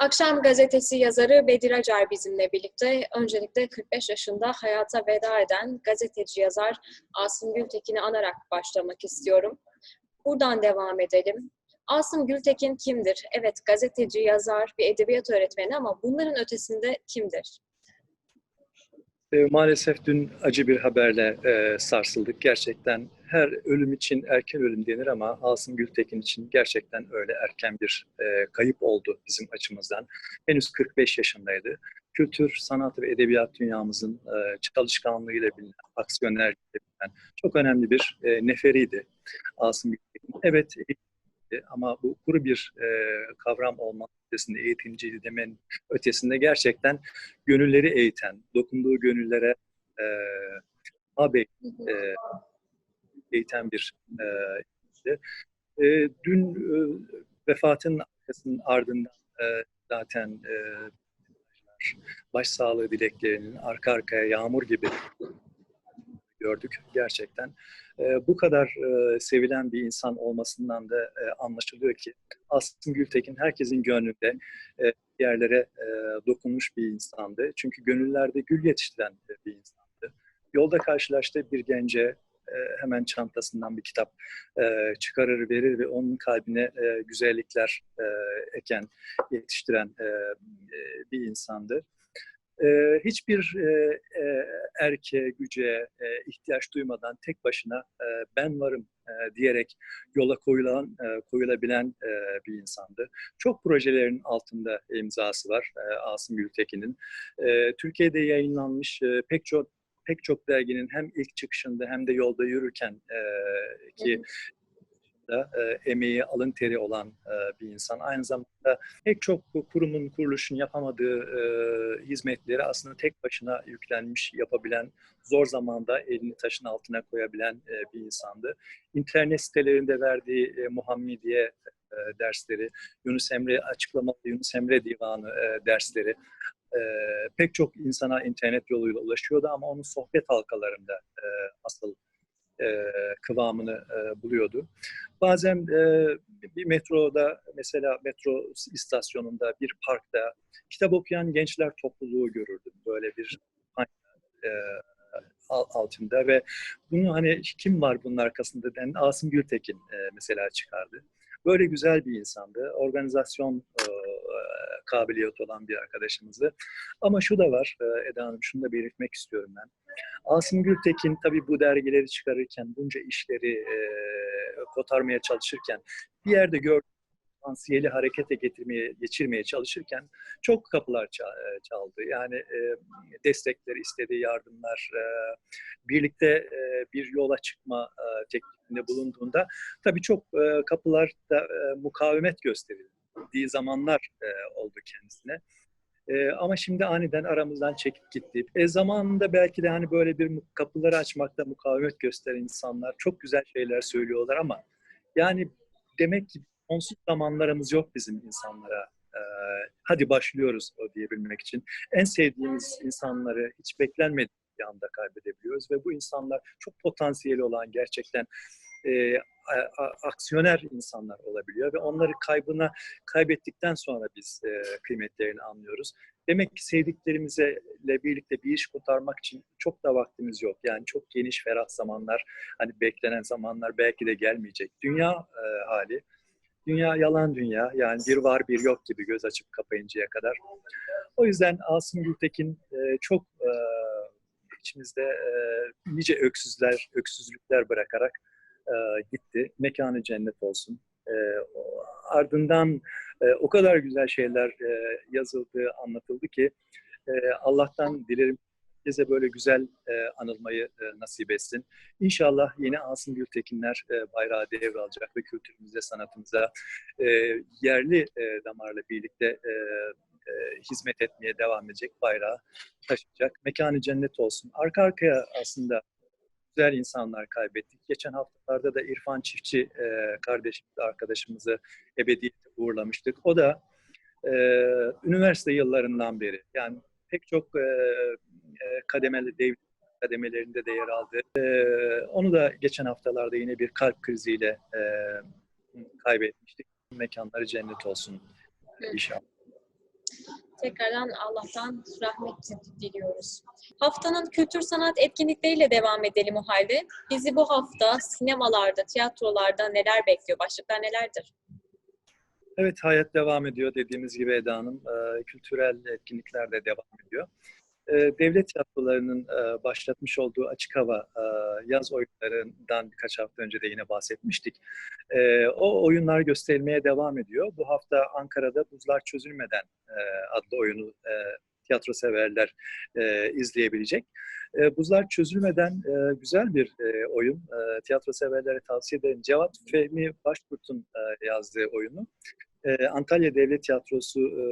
Akşam gazetesi yazarı Bedir Acar bizimle birlikte. Öncelikle 45 yaşında hayata veda eden gazeteci yazar Asım Gültekin'i anarak başlamak istiyorum. Buradan devam edelim. Asım Gültekin kimdir? Evet gazeteci, yazar, bir edebiyat öğretmeni ama bunların ötesinde kimdir? E, maalesef dün acı bir haberle e, sarsıldık. Gerçekten her ölüm için erken ölüm denir ama Asım Gültekin için gerçekten öyle erken bir e, kayıp oldu bizim açımızdan. Henüz 45 yaşındaydı. Kültür, sanat ve edebiyat dünyamızın e, çalışkanlığıyla bilinen, aksiyonerliğiyle bilinen çok önemli bir e, neferiydi Asım Gültekin. Evet ama bu kuru bir e, kavram olmanın ötesinde, eğitimciydi demenin ötesinde gerçekten gönülleri eğiten, dokunduğu gönüllere e, abi e, eğiten bir e, e, dün e, vefatın arkasının ardından e, zaten e, başsağlığı dileklerinin arka arkaya yağmur gibi gördük gerçekten. E, bu kadar e, sevilen bir insan olmasından da e, anlaşılıyor ki Asım Gültekin herkesin gönlünde e, yerlere dokunmuş bir insandı. Çünkü gönüllerde gül yetiştiren bir insandı. Yolda karşılaştığı bir gence hemen çantasından bir kitap çıkarır verir ve onun kalbine güzellikler eken, yetiştiren bir insandı. Ee, hiçbir e, e, erkeğe, güce e, ihtiyaç duymadan tek başına e, ben varım e, diyerek yola koyulan, e, koyulabilen e, bir insandı. Çok projelerin altında imzası var e, Asım Gültekin'in. E, Türkiye'de yayınlanmış e, pek çok pek çok derginin hem ilk çıkışında hem de yolda yürürken e, ki da e, emeği, alın teri olan e, bir insan. Aynı zamanda pek çok kurumun, kuruluşun yapamadığı e, hizmetleri aslında tek başına yüklenmiş, yapabilen, zor zamanda elini taşın altına koyabilen e, bir insandı. İnternet sitelerinde verdiği e, Muhammediye e, dersleri, Yunus Emre açıklamalı Yunus Emre Divanı e, dersleri, e, pek çok insana internet yoluyla ulaşıyordu ama onun sohbet halkalarında e, asıl e, kıvamını e, buluyordu. Bazen e, bir metroda mesela metro istasyonunda bir parkta kitap okuyan gençler topluluğu görürdüm. Böyle bir e, altında ve bunu hani kim var bunun arkasında den Asım Gültekin e, mesela çıkardı. Böyle güzel bir insandı. Organizasyon e, kabiliyeti olan bir arkadaşımızdı. Ama şu da var e, Eda Hanım, şunu da belirtmek istiyorum ben. Asım Gültekin tabii bu dergileri çıkarırken, bunca işleri e, kotarmaya çalışırken bir yerde gördüğüm potansiyeli harekete getirmeye, geçirmeye çalışırken çok kapılar çaldı. Yani e, destekleri istedi, yardımlar, e, birlikte e, bir yola çıkma e, teklifinde bulunduğunda tabii çok e, kapılarda e, mukavemet gösterildiği zamanlar e, oldu kendisine. E, ama şimdi aniden aramızdan çekip gitti. E zamanında belki de hani böyle bir kapıları açmakta mukavemet gösteren insanlar çok güzel şeyler söylüyorlar ama yani demek ki sonsuz zamanlarımız yok bizim insanlara. E, hadi başlıyoruz o diyebilmek için. En sevdiğimiz insanları hiç beklenmedik bir anda kaybedebiliyoruz ve bu insanlar çok potansiyeli olan gerçekten e, aksiyoner insanlar olabiliyor ve onları kaybına kaybettikten sonra biz e, kıymetlerini anlıyoruz. Demek ki sevdiklerimizle birlikte bir iş kurtarmak için çok da vaktimiz yok. Yani çok geniş, ferah zamanlar, hani beklenen zamanlar belki de gelmeyecek. Dünya e, hali, dünya yalan dünya. Yani bir var bir yok gibi göz açıp kapayıncaya kadar. O yüzden Asım Gültekin e, çok e, içimizde e, nice öksüzler, öksüzlükler bırakarak e, gitti. Mekanı cennet olsun. E, ardından e, o kadar güzel şeyler e, yazıldı, anlatıldı ki e, Allah'tan dilerim herkese böyle güzel e, anılmayı e, nasip etsin. İnşallah yeni Asım Gültekinler e, bayrağı devralacak ve kültürümüze, sanatımıza e, yerli e, damarla birlikte e, e, hizmet etmeye devam edecek bayrağı taşıyacak. Mekanı cennet olsun. Arka arkaya aslında güzel insanlar kaybettik. Geçen haftalarda da İrfan Çiftçi e, kardeşimiz, arkadaşımızı ebediyete uğurlamıştık. O da e, üniversite yıllarından beri yani pek çok e, kademeli devlet kademelerinde de yer aldı. E, onu da geçen haftalarda yine bir kalp kriziyle e, kaybetmiştik. Mekanları cennet olsun inşallah. Tekrardan Allah'tan rahmet diliyoruz. Haftanın kültür sanat etkinlikleriyle devam edelim o halde. Bizi bu hafta sinemalarda, tiyatrolarda neler bekliyor? Başlıklar nelerdir? Evet, hayat devam ediyor. Dediğimiz gibi Eda Hanım, e, kültürel etkinlikler de devam ediyor. E, devlet tiyatrolarının e, başlatmış olduğu açık hava e, yaz oyunlarından birkaç hafta önce de yine bahsetmiştik. E, o oyunlar gösterilmeye devam ediyor. Bu hafta Ankara'da Buzlar Çözülmeden e, adlı oyunu e, tiyatro severler e, izleyebilecek. E, Buzlar Çözülmeden e, güzel bir e, oyun. E, tiyatro severlere tavsiye ederim. Cevat Fehmi Başkurt'un e, yazdığı oyunu. E, Antalya Devlet Tiyatrosu e,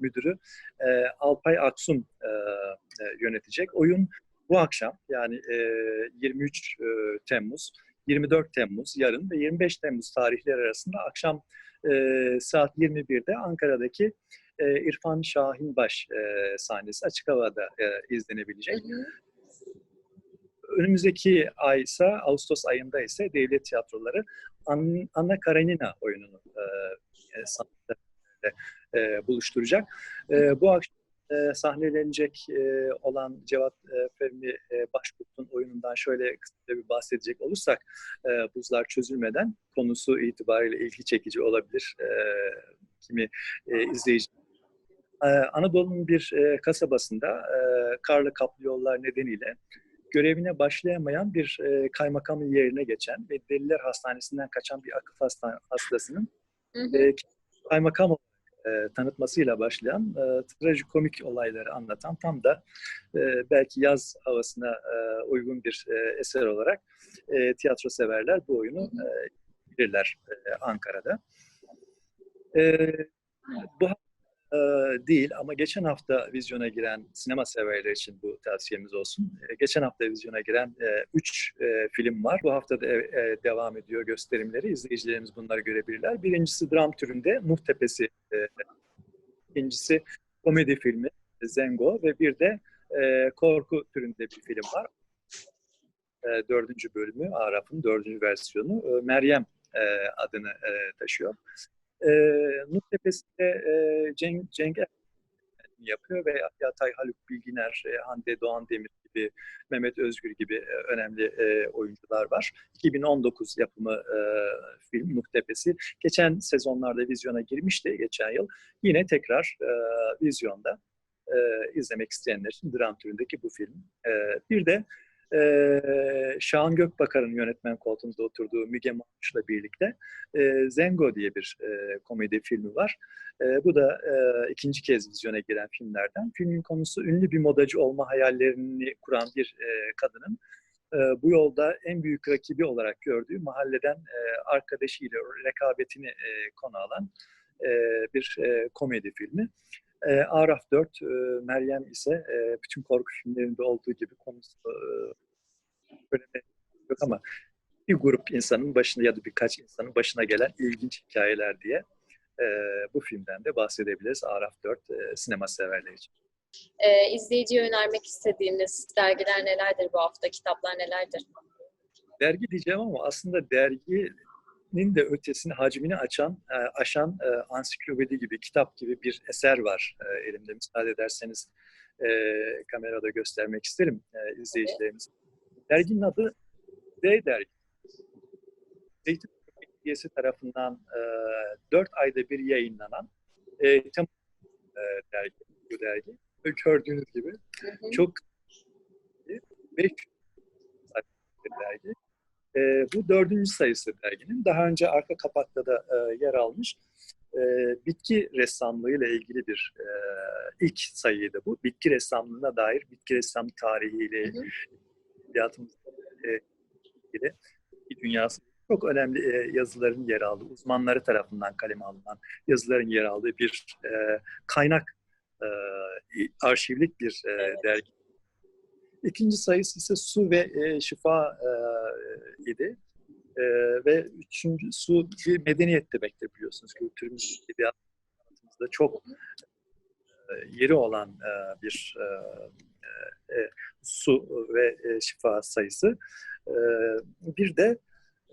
Müdürü e, Alpay Aksun e, e, yönetecek. Oyun bu akşam yani e, 23 e, Temmuz, 24 Temmuz yarın ve 25 Temmuz tarihleri arasında akşam e, saat 21'de Ankara'daki e, İrfan Şahinbaş e, sahnesi açık havada e, izlenebilecek. Hı hı. Önümüzdeki ay ise Ağustos ayında ise devlet tiyatroları An- Anna Karenina oyununu e, e, e, buluşturacak. E, bu akşam e, sahnelenecek olan Cevat e, Fehmi Başkurt'un oyunundan şöyle kısaca bir bahsedecek olursak Buzlar Çözülmeden konusu itibariyle ilgi çekici olabilir. Kimi izleyici Anadolu'nun bir kasabasında karlı kaplı yollar nedeniyle görevine başlayamayan bir kaymakamın yerine geçen ve Deliler Hastanesi'nden kaçan bir akıl hasta, hastasının Hı hı. e, kaymakam e, tanıtmasıyla başlayan e, trajikomik olayları anlatan tam da e, belki yaz havasına e, uygun bir e, eser olarak e, tiyatro severler bu oyunu e, bilirler e, Ankara'da. E, bu e, değil ama geçen hafta vizyona giren sinema severler için bu tavsiyemiz olsun. E, geçen hafta vizyona giren 3 film var. Bu hafta da e, e, devam ediyor gösterimleri. İzleyicilerimiz bunları görebilirler. Birincisi dram türünde Nuh Tepesi. E, ikincisi komedi filmi Zengo ve bir de e, korku türünde bir film var. E, dördüncü bölümü, Araf'ın dördüncü versiyonu e, Meryem e, adını e, taşıyor. E, Nuh Tepesi'nde e, Cenk, Cenk yapıyor ve Yatay Haluk Bilginer, e, Hande Doğan Demir gibi, Mehmet Özgür gibi e, önemli e, oyuncular var. 2019 yapımı e, film Nuh Tepesi. Geçen sezonlarda vizyona girmişti geçen yıl. Yine tekrar e, vizyonda e, izlemek isteyenler için dram türündeki bu film. E, bir de e, Şahan Gökbakar'ın yönetmen koltuğunda oturduğu Müge Mamuş'la birlikte e, Zengo diye bir e, komedi filmi var. E, bu da e, ikinci kez vizyona giren filmlerden. Filmin konusu ünlü bir modacı olma hayallerini kuran bir e, kadının e, bu yolda en büyük rakibi olarak gördüğü mahalleden e, arkadaşıyla rekabetini e, konu alan e, bir e, komedi filmi. E, Araf 4, e, Meryem ise e, bütün korku filmlerinde olduğu gibi konusu e, yok ama bir grup insanın başına ya da birkaç insanın başına gelen ilginç hikayeler diye e, bu filmden de bahsedebiliriz. Araf 4 e, sinema severler için. Ee, izleyiciye önermek istediğiniz dergiler nelerdir bu hafta? Kitaplar nelerdir? Dergi diyeceğim ama aslında derginin de ötesini, hacmini açan, e, aşan e, ansiklopedi gibi, kitap gibi bir eser var e, elimde. Müsaade ederseniz e, kamerada göstermek isterim e, izleyicilerimize. Derginin adı D Dergi. Zeytin Belediyesi tarafından e, 4 ayda bir yayınlanan e, tem e, dergi, bu dergi. Gördüğünüz gibi Hı hı. çok 5 bir dergi. E, bu dördüncü sayısı derginin. Daha önce arka kapakta da e, yer almış. E, bitki ressamlığı ile ilgili bir e, ilk sayıydı bu. Bitki ressamlığına dair bitki ressam tarihiyle edebiyatımızla e, ilgili bir dünyası çok önemli e, yazıların yer aldığı, uzmanları tarafından kaleme alınan yazıların yer aldığı bir e, kaynak e, arşivlik bir e, Evet. dergi. İkinci sayısı ise Su ve e, Şifa e, idi. E, ve üçüncü su bir medeniyet demektir biliyorsunuz. Kültürümüz, edebiyatımızda çok e, yeri olan e, bir e, e, su ve e, şifa sayısı. E, bir de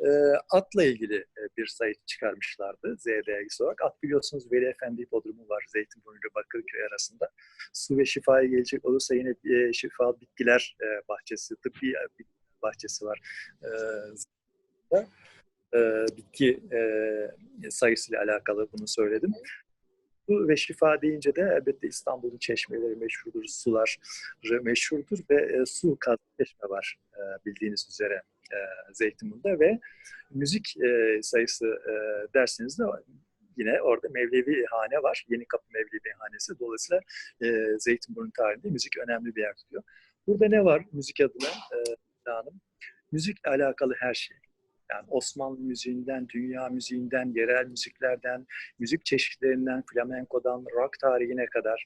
e, atla ilgili e, bir sayı çıkarmışlardı Z dergisi olarak. At biliyorsunuz Veli Efendi Hipodromu var Zeytinburnu ile Bakırköy arasında. Su ve şifaya gelecek olursa yine e, şifa bitkiler e, bahçesi, tıbbi e, bahçesi var. E, e, bitki e, sayısıyla alakalı bunu söyledim. Ve şifa deyince de elbette İstanbul'un çeşmeleri meşhurdur, sular meşhurdur ve e, su kazı çeşme var e, bildiğiniz üzere e, Zeytinburnu'da ve müzik e, sayısı e, derseniz de yine orada Mevlevi Hane var. Yeni Kapı Mevlevi Hanesi. Dolayısıyla e, Zeytinburnu tarihinde müzik önemli bir yer tutuyor. Burada ne var müzik adına e, Hanım? Müzikle alakalı her şey. Yani Osmanlı müziğinden, dünya müziğinden, yerel müziklerden, müzik çeşitlerinden, flamenkodan, rock tarihine kadar,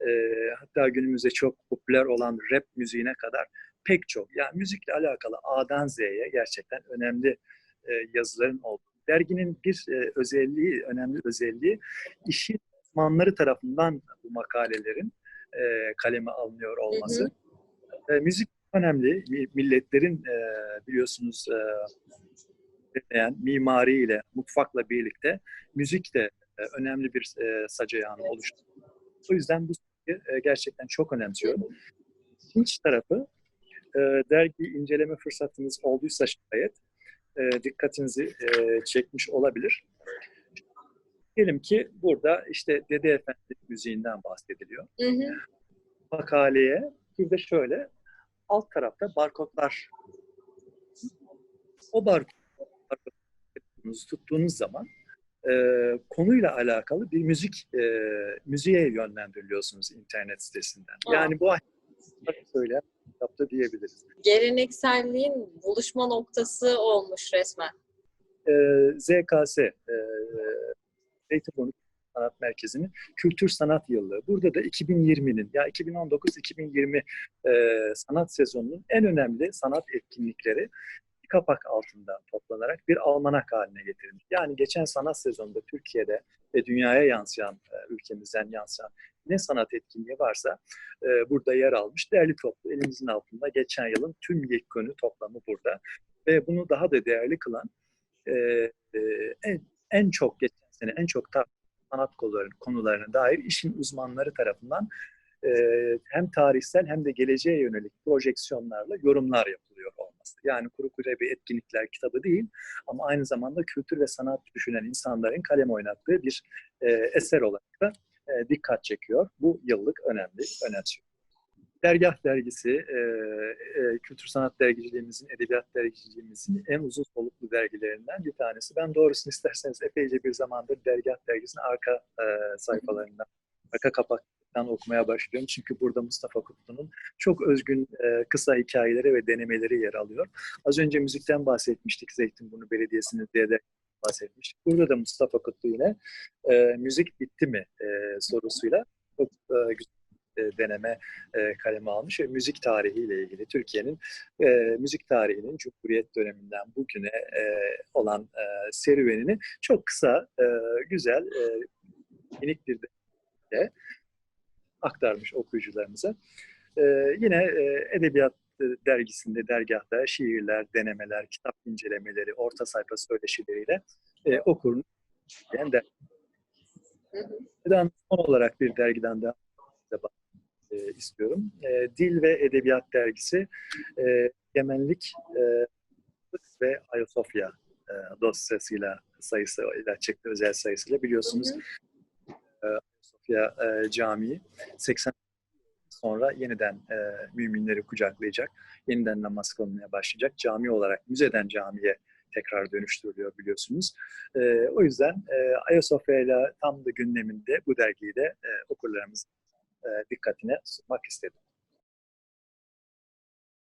e, hatta günümüzde çok popüler olan rap müziğine kadar pek çok. Yani müzikle alakalı A'dan Z'ye gerçekten önemli e, yazıların olduğu. Derginin bir e, özelliği, önemli özelliği işin uzmanları tarafından bu makalelerin e, kaleme alınıyor olması. Hı E, müzik önemli. Mi- Milletlerin e, biliyorsunuz e, dinleyen mimariyle, mutfakla birlikte müzik de e, önemli bir e, sac ayağını oluşturuyor. O yüzden bu e, gerçekten çok önemsiyorum. İkinci tarafı e, dergi inceleme fırsatınız olduysa şayet e, dikkatinizi e, çekmiş olabilir. Diyelim ki burada işte Dede Efendi müziğinden bahsediliyor. Hı hı. Makaleye bir de şöyle alt tarafta barkodlar. O barkodları tuttuğunuz zaman e, konuyla alakalı bir müzik e, müziğe yönlendiriliyorsunuz internet sitesinden. Aa. Yani bu söyleyen kitapta diyebiliriz. Gelenekselliğin buluşma noktası olmuş resmen. e, ZKS, e, Zeytinburnu Sanat Merkezi'nin Kültür Sanat Yıllığı. Burada da 2020'nin, ya 2019-2020 e, sanat sezonunun en önemli sanat etkinlikleri kapak altında toplanarak bir almanak haline getirilmiş. Yani geçen sanat sezonunda Türkiye'de ve dünyaya yansıyan, e, ülkemizden yansıyan ne sanat etkinliği varsa e, burada yer almış. Değerli toplu elimizin altında geçen yılın tüm yekünü toplamı burada. Ve bunu daha da değerli kılan e, en, en çok geçen sene en çok sanat kollarının konularına dair işin uzmanları tarafından e, hem tarihsel hem de geleceğe yönelik projeksiyonlarla yorumlar yapılıyor olması. Yani kuru kuru bir etkinlikler kitabı değil ama aynı zamanda kültür ve sanat düşünen insanların kalem oynattığı bir e, eser olarak da e, dikkat çekiyor. Bu yıllık önemli, önemsiyor. Dergah dergisi, e, e, kültür sanat dergiciliğimizin, edebiyat dergiciliğimizin en uzun soluklu dergilerinden bir tanesi. Ben doğrusunu isterseniz epeyce bir zamandır Dergah dergisinin arka e, sayfalarından, arka kapaktan okumaya başlıyorum. Çünkü burada Mustafa Kutlu'nun çok özgün e, kısa hikayeleri ve denemeleri yer alıyor. Az önce müzikten bahsetmiştik Zeytinburnu Belediyesi'nin diye de bahsetmiştik. Burada da Mustafa Kutlu yine e, müzik bitti mi e, sorusuyla çok e, güzel e, deneme e, kaleme almış ve müzik tarihiyle ilgili Türkiye'nin e, müzik tarihinin Cumhuriyet döneminden bugüne olan serüvenini çok kısa, güzel, minik bir de aktarmış okuyucularımıza. E, yine e, Edebiyat dergisinde, dergahta şiirler, denemeler, kitap incelemeleri, orta sayfa söyleşileriyle e, okurun yani de son olarak bir dergiden daha e, istiyorum. E, Dil ve Edebiyat Dergisi e, Yemenlik e, ve Ayasofya e, dosyasıyla sayısıyla çıktı, özel sayısıyla. Biliyorsunuz Hı hı. Ayasofya e, Camii 80 sonra yeniden e, müminleri kucaklayacak, yeniden namaz kılmaya başlayacak. Cami olarak müzeden camiye tekrar dönüştürülüyor biliyorsunuz. E, o yüzden e, Ayasofya ile tam da gündeminde bu dergiyi de e, okurlarımızın e, dikkatine sunmak istedim.